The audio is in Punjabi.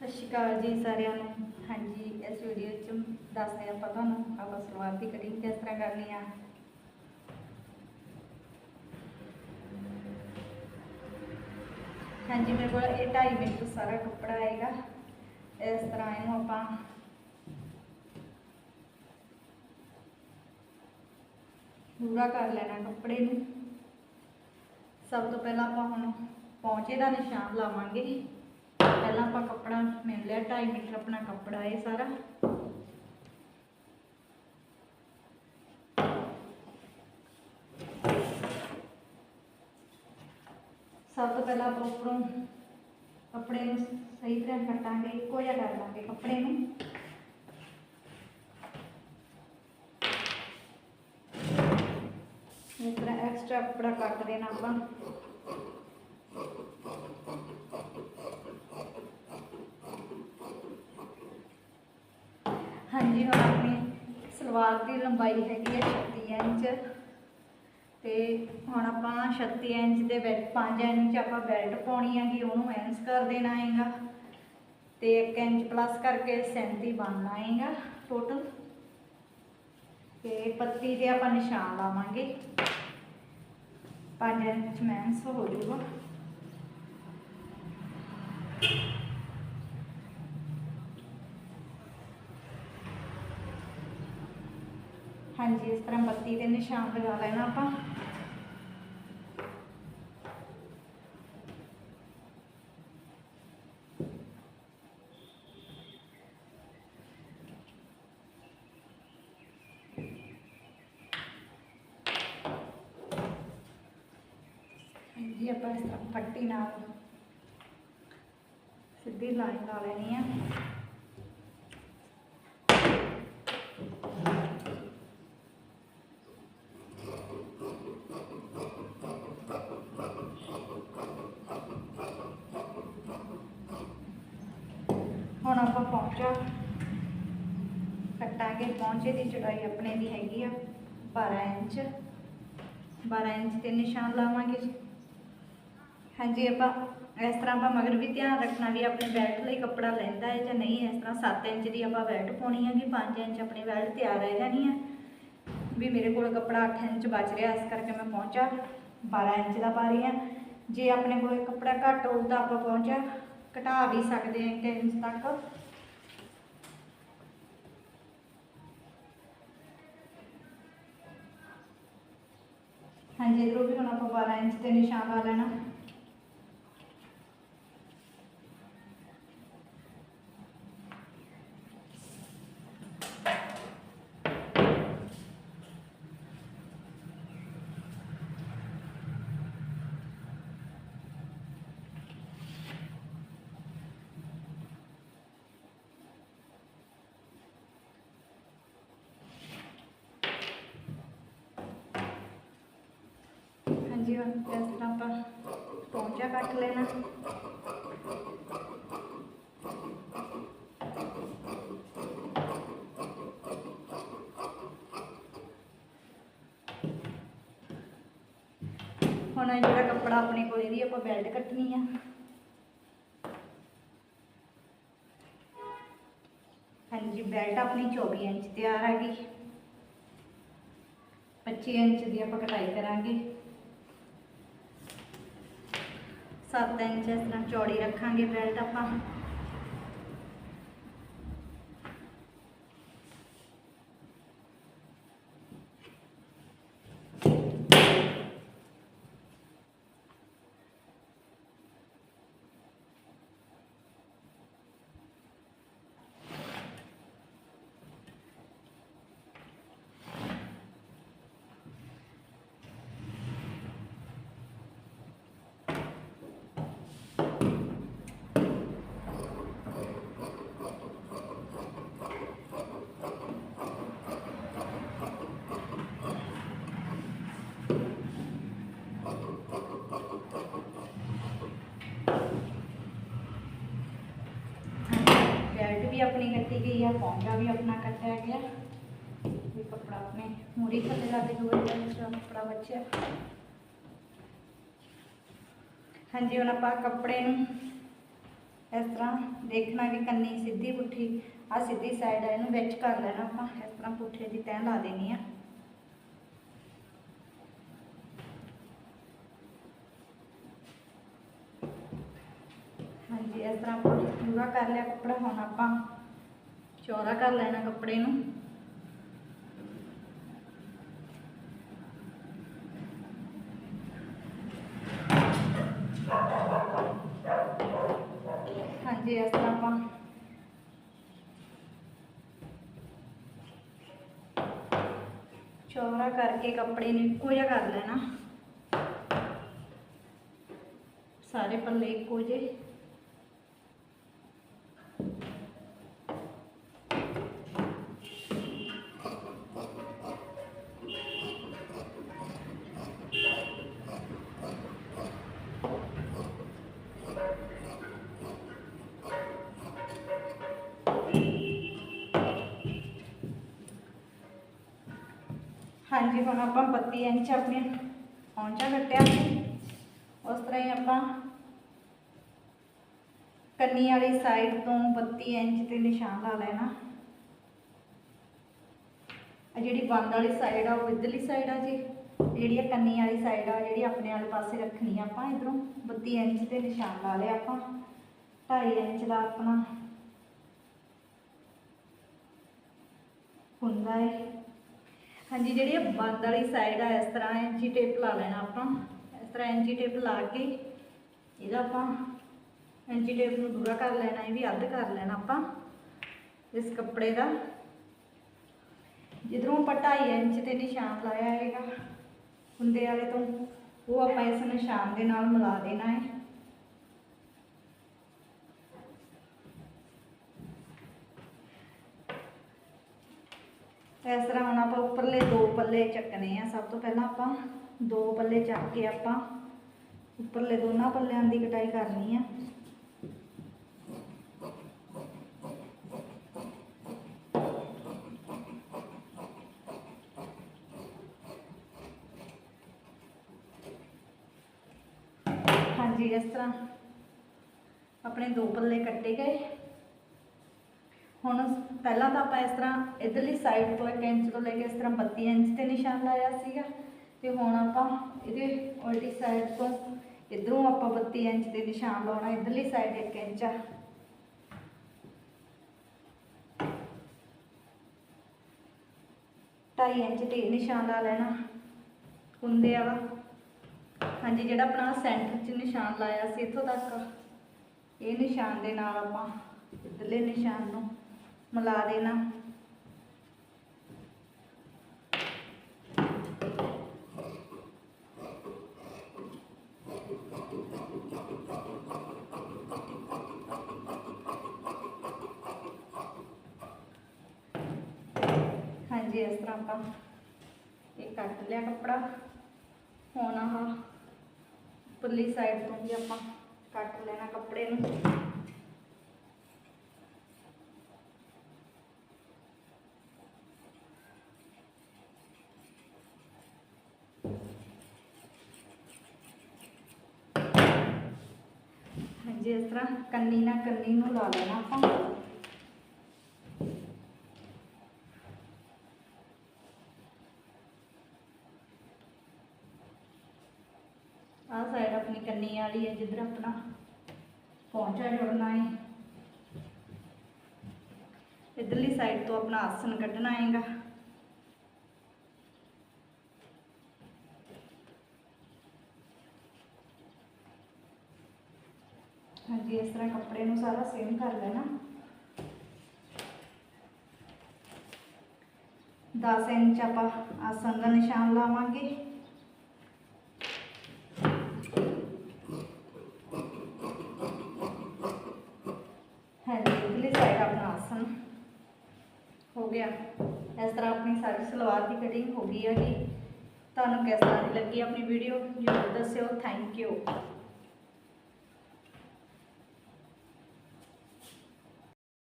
ਸਤਿ ਸ਼੍ਰੀ ਅਕਾਲ ਜੀ ਸਾਰਿਆਂ ਨੂੰ। ਹਾਂਜੀ, ਇਸ ਵੀਡੀਓ 'ਚ ਦੱਸਦੇ ਆਪਾਂ ਤੁਹਾਨੂੰ। ਆਪਾਂ ਸਲਵਾਰ ਦੀ ਕਟਿੰਗ ਕਿਸ ਤਰ੍ਹਾਂ ਕਰਨੀ ਆ। ਹਾਂਜੀ, ਮੇਰੇ ਕੋਲ ਇਹ 2.5 ਮੀਟਰ ਸਾਰਾ ਕੱਪੜਾ ਆਏਗਾ ਇਸ ਤਰ੍ਹਾਂ ਇਹਨੂੰ ਆਪਾਂ ਪੂਰਾ ਕਰ ਲੈਣਾ ਕੱਪੜੇ ਨੂੰ। ਸਭ ਤੋਂ ਪਹਿਲਾਂ ਆਪਾਂ ਹੁਣ ਪੌਂਚੇ ਦਾ ਨਿਸ਼ਾਨ ਲਾਵਾਂਗੇ। ਪਹਿਲਾਂ ਆਪਾਂ ਕੱਪੜਾ ਮਿਲ ਲਿਆ 2.5 ਮੀਟਰ ਆਪਣਾ ਕੱਪੜਾ ਇਹ ਸਾਰਾ। ਸਭ ਤੋਂ ਪਹਿਲਾਂ ਆਪਾਂ ਉੱਪਰੋਂ ਕੱਪੜੇ ਨੂੰ ਸਹੀ ਤਰ੍ਹਾਂ ਕੱਟਾਂਗੇ, ਇੱਕੋ ਜਿਹਾ ਕਰ ਲਾਂਗੇ ਕੱਪੜੇ ਨੂੰ। ਇਸ ਤਰ੍ਹਾਂ ਐਕਸਟਰਾ ਕੱਪੜਾ ਕੱਟ ਦੇਣਾ ਆਪਾਂ। ਹਾਂਜੀ ਹੁਣ ਆਪਣੀ ਸਲਵਾਰ ਦੀ ਲੰਬਾਈ ਹੈਗੀ ਹੈ 36 ਇੰਚ ਤੇ ਹੁਣ ਆਪਾਂ 36 ਇੰਚ ਦੇ ਵਿੱਚ 5 ਇੰਚ ਆਪਾਂ ਬੈਲਟ ਪਾਉਣੀ ਹੈਗੀ, ਉਹਨੂੰ ਐਂਸ ਕਰ ਦੇਣਾ ਹੈਗਾ ਤੇ 1 ਇੰਚ ਪਲੱਸ ਕਰਕੇ 37 ਬਣਨਾ ਹੈਗਾ ਟੋਟਲ ਤੇ ਪੱਤੀ ਤੇ ਆਪਾਂ ਨਿਸ਼ਾਨ ਲਾਵਾਂਗੇ। 5 ਇੰਚ ਮੈਂਸ ਹੋ ਜਾਊਗਾ। ਹਾਂਜੀ ਇਸ ਤਰ੍ਹਾਂ ਬੱਤੀ ਤੇ ਨਿਸ਼ਾਨ ਲਗਾ ਲੈਣਾ ਆਪਾਂ। ਹਾਂਜੀ ਆਪਾਂ ਇਸ ਤਰ੍ਹਾਂ ਪੱਟੀ ਨਾਲ ਸਿੱਧੀ ਲਾਈਨ ਲਾ ਲੈਣੀ ਆ। ਪਹੁੰਚਾ ਕੱਟਾਂਗੇ ਪਹੁੰਚੇ ਦੀ ਚੜਾਈ ਆਪਣੇ ਦੀ ਹੈਗੀ ਆ 12 ਇੰਚ। 12 ਇੰਚ ਤੇ ਨਿਸ਼ਾਨ ਲਾਵਾਂਗੇ ਜੀ। ਹਾਂਜੀ, ਆਪਾਂ ਇਸ ਤਰ੍ਹਾਂ ਆਪਾਂ ਮਗਰ ਵੀ ਧਿਆਨ ਰੱਖਣਾ ਵੀ ਆਪਣੇ ਬੈਲਟ ਲਈ ਕੱਪੜਾ ਲੈਂਦਾ ਹੈ ਜਾਂ ਨਹੀਂ, ਇਸ ਤਰ੍ਹਾਂ 7 ਇੰਚ ਦੀ ਆਪਾਂ ਬੈਲਟ ਪਾਉਣੀ ਹੈਗੀ 5 ਇੰਚ ਆਪਣੀ ਬੈਲਟ ਤਿਆਰ ਰਹਿ ਜਾਣੀ ਹੈ। ਵੀ ਮੇਰੇ ਕੋਲ ਕੱਪੜਾ 8 ਇੰਚ ਬਚ ਰਿਹਾ, ਇਸ ਕਰਕੇ ਮੈਂ ਪਹੁੰਚਾ। 12 ਇੰਚ ਦਾ ਪਾ ਰਹੀ ਹਾਂ। ਜੇ ਆਪਣੇ ਕੋਲ ਕੱਪੜਾ ਘੱਟ ਹੋਊ ਤਾਂ ਆਪਾਂ ਪਹੁੰਚਾ। ਘਟਾ ਵੀ ਸਕਦੇ ਹਾਂ 1 ਇੰਚ ਤੱਕ। ਹਾਂਜੀ ਇਧਰੋਂ ਵੀ ਹੁਣ ਆਪਾਂ 12 ਇੰਚ ਤੇ ਨਿਸ਼ਾਨ ਲਾ ਲੈਣਾ ਹਾਂਜੀ ਹੁਣ ਇਸ ਤਰ੍ਹਾਂ ਆਪਾਂ ਪੌਂਚਾ ਕੱਟ ਲੈਣਾ? ਹੁਣ ਇਹ ਜਿਹੜਾ ਕੱਪੜਾ ਆਪਣੇ ਕੋਲ ਇਹਦੀ ਆਪਾਂ ਬੈਲਟ ਕੱਟਣੀ ਆ। ਹਾਂਜੀ ਬੈਲਟ ਆਪਣੀ 24 ਇੰਚ ਤਿਆਰ ਹੈਗੀ 25 ਇੰਚ ਦੀ ਆਪਾਂ ਕਟਾਈ ਕਰਾਂਗੇ। 7 ਇੰਚ ਇਸ ਤਰ੍ਹਾਂ ਚੌੜੀ ਰੱਖਾਂਗੇ ਬੈਲਟ ਆਪਾਂ। ਕੱਟੀ ਗਈ ਵੀ ਆਪਣਾ ਕੱਟਿਆ ਗਿਆ ਇਹ ਕੱਪੜਾ ਆਪਣੇ ਮੂਰੀ ਥੱਲੇ ਲੱਗ ਜੂਗਾ ਜਿਹੜਾ ਜਿਹੜਾ ਕੱਪੜਾ ਬਚਿਆ। ਹਾਂਜੀ, ਹੁਣ ਆਪਾਂ ਕੱਪੜੇ ਨੂੰ ਇਸ ਤਰ੍ਹਾਂ ਦੇਖਣਾ ਵੀ ਕੰਨੀ ਸਿੱਧੀ ਪੁੱਠੀ ਆ ਸਿੱਧੀ ਸਾਈਡ ਆ, ਇਹਨੂੰ ਵਿੱਚ ਕਰ ਲੈਣਾ ਆਪਾਂ, ਇਸ ਤਰ੍ਹਾਂ ਪੁੱਠੇ ਦੀ ਤੈਅ ਲਾ ਦੇਣੀ ਆ। ਹਾਂਜੀ, ਇਸ ਤਰ੍ਹਾਂ ਆਪਾਂ ਪੂਰਾ ਕਰ ਲਿਆ ਕੱਪੜਾ, ਹੁਣ ਆਪਾਂ ਚੌੜਾ ਕਰ ਲੈਣਾ ਕੱਪੜੇ ਨੂੰ। ਹਾਂਜੀ, ਇਸ ਤਰ੍ਹਾਂ ਆਪਾਂ ਚੌੜਾ ਕਰਕੇ ਕੱਪੜੇ ਨੂੰ ਇੱਕੋ ਜਿਹਾ ਕਰ ਲੈਣਾ। ਸਾਰੇ ਪੱਲੇ ਇੱਕੋ ਜਿਹੇ। ਹਾਂਜੀ, ਹੁਣ ਆਪਾਂ 32 ਇੰਚ ਆਪਣੇ ਪੌਂਚਾ ਕੱਟਿਆ ਸੀ। ਉਸ ਤਰ੍ਹਾਂ ਹੀ ਆਪਾਂ ਕੰਨੀ ਵਾਲੀ ਸਾਈਡ ਤੋਂ 32 ਇੰਚ ਤੇ ਨਿਸ਼ਾਨ ਲਾ ਲੈਣਾ। ਆ ਜਿਹੜੀ ਬੰਦ ਵਾਲੀ ਸਾਈਡ ਆ, ਉਹ ਇਧਰਲੀ ਸਾਈਡ ਆ ਜੀ। ਜਿਹੜੀ ਆ ਕੰਨੀ ਵਾਲੀ ਸਾਈਡ ਆ, ਜਿਹੜੀ ਆਪਣੇ ਵਾਲੇ ਪਾਸੇ ਰੱਖਣੀ ਆ ਆਪਾਂ ਇਧਰੋਂ। 32 ਇੰਚ ਤੇ ਨਿਸ਼ਾਨ ਲਾ ਲਿਆ ਆਪਾਂ। 2.5 ਇੰਚ ਦਾ ਆਪਣਾ ਹੁੰਦਾ ਹੈ ਹਾਂਜੀ, ਜਿਹੜੀ ਇਹ ਬੰਦ ਵਾਲੀ ਸਾਈਡ ਆ, ਇਸ ਤਰ੍ਹਾਂ ਐਂਚੀ ਟੇਪ ਲਾ ਲੈਣਾ ਆਪਾਂ। ਇਸ ਤਰ੍ਹਾਂ ਐਂਚੀ ਟੇਪ ਲਾ ਕੇ ਇਹਦਾ ਆਪਾਂ ਐਂਚੀ ਟੇਪ ਨੂੰ ਦੂਰਾ ਕਰ ਲੈਣਾ, ਇਹ ਵੀ ਅੱਧ ਕਰ ਲੈਣਾ ਆਪਾਂ ਇਸ ਕੱਪੜੇ ਦਾ। ਜਿੱਧਰੋਂ ਆਪਾਂ 2.5 ਇੰਚ ਤੇ ਨਿਸ਼ਾਨ ਲਾਇਆ ਹੈਗਾ, ਹੁੰਦੇ ਵਾਲੇ ਤੋਂ, ਉਹ ਆਪਾਂ ਇਸ ਨਿਸ਼ਾਨ ਦੇ ਨਾਲ ਮਿਲਾ ਦੇਣਾ ਹੈ। ਇਸ ਤਰ੍ਹਾਂ ਹੁਣ ਆਪਾਂ ਉੱਪਰਲੇ ਦੋ ਪੱਲੇ ਚੱਕਣੇ ਆ। ਸਭ ਤੋਂ ਪਹਿਲਾਂ ਆਪਾਂ ਦੋ ਪੱਲੇ ਚੱਕ ਕੇ ਆਪਾਂ ਉੱਪਰਲੇ ਦੋਨਾਂ ਪੱਲਿਆਂ ਦੀ ਕਟਾਈ ਕਰਨੀ ਆ। ਹਾਂਜੀ, ਇਸ ਤਰ੍ਹਾਂ ਆਪਣੇ ਦੋ ਪੱਲੇ ਕੱਟੇ ਗਏ। ਹੁਣ ਪਹਿਲਾਂ ਤਾਂ ਆਪਾਂ ਇਸ ਤਰ੍ਹਾਂ ਇਧਰਲੀ ਸਾਈਡ ਤੋਂ 1 ਇੰਚ ਤੋਂ ਲੈ ਕੇ ਇਸ ਤਰ੍ਹਾਂ 32 ਇੰਚ ਤੇ ਨਿਸ਼ਾਨ ਲਾਇਆ ਸੀਗਾ ਤੇ ਹੁਣ ਆਪਾਂ ਇਹਦੇ ਉਲਟੀ ਸਾਈਡ ਤੋਂ ਇਧਰੋਂ ਆਪਾਂ 32 ਇੰਚ ਤੇ ਨਿਸ਼ਾਨ ਲਾਉਣਾ, ਇਧਰਲੀ ਸਾਈਡ 1 ਇੰਚ ਆ। ਢਾਈ ਇੰਚ ਤੇ ਨਿਸ਼ਾਨ ਲਾ ਲੈਣਾ, ਹੁੰਦੇ ਆ ਵਾ ਹਾਂਜੀ, ਜਿਹੜਾ ਆਪਣਾ ਸੈਂਟਰ 'ਚ ਨਿਸ਼ਾਨ ਲਾਇਆ ਸੀ, ਇੱਥੋਂ ਤੱਕ। ਇਹ ਨਿਸ਼ਾਨ ਦੇ ਨਾਲ ਆਪਾਂ ਇਧਰਲੇ ਨਿਸ਼ਾਨ ਨੂੰ ਮਿਲਾ ਦੇਣਾ ਹਾਂਜੀ ਇਸ ਤਰ੍ਹਾਂ ਆਪਾਂ ਇਹ ਕੱਟ ਲਿਆ ਕੱਪੜਾ ਹੁਣ ਆਹ ਉੱਪਰਲੀ ਸਾਈਡ ਤੋਂ ਵੀ ਆਪਾਂ ਕੱਟ ਲੈਣਾ ਕੱਪੜੇ ਨੂੰ। ਹਾਂਜੀ ਇਸ ਤਰ੍ਹਾਂ ਕੰਨੀ ਨਾਲ ਕੰਨੀ ਨੂੰ ਲਾ ਲੈਣਾ ਆਪਾਂ। ਆਹ ਸਾਈਡ ਆਪਣੀ ਕੰਨੀ ਵਾਲੀ ਹੈ, ਜਿੱਧਰ ਆਪਣਾ ਪਹੁੰਚਾ ਜੋੜਨਾ ਹੈ। ਇਧਰਲੀ ਸਾਈਡ ਤੋਂ ਆਪਣਾ ਆਸਨ ਕੱਢਣਾ ਹੈਗਾ। ਹਾਂਜੀ, ਇਸ ਤਰ੍ਹਾਂ ਕੱਪੜੇ ਨੂੰ ਸਾਰਾ ਸੇਮ ਕਰ ਲੈਣਾ 10 ਇੰਚ ਆਪਾਂ ਆਸਨ ਦਾ ਨਿਸ਼ਾਨ ਲਾਵਾਂਗੇ। ਹਾਂਜੀ ਇਧਰਲੀ ਸਾਈਡ ਆਪਣਾ ਆਸਨ ਹੋ ਗਿਆ। ਇਸ ਤਰ੍ਹਾਂ ਆਪਣੀ ਸਾਰੀ ਸਲਵਾਰ ਦੀ ਕਟਿੰਗ ਹੋ ਗਈ ਹੈਗੀ। ਤੁਹਾਨੂੰ ਕਿਸ ਤਰ੍ਹਾਂ ਦੀ ਲੱਗੀ ਆਪਣੀ ਵੀਡੀਓ ਜਰੂਰ ਦੱਸਿਓ। Thank you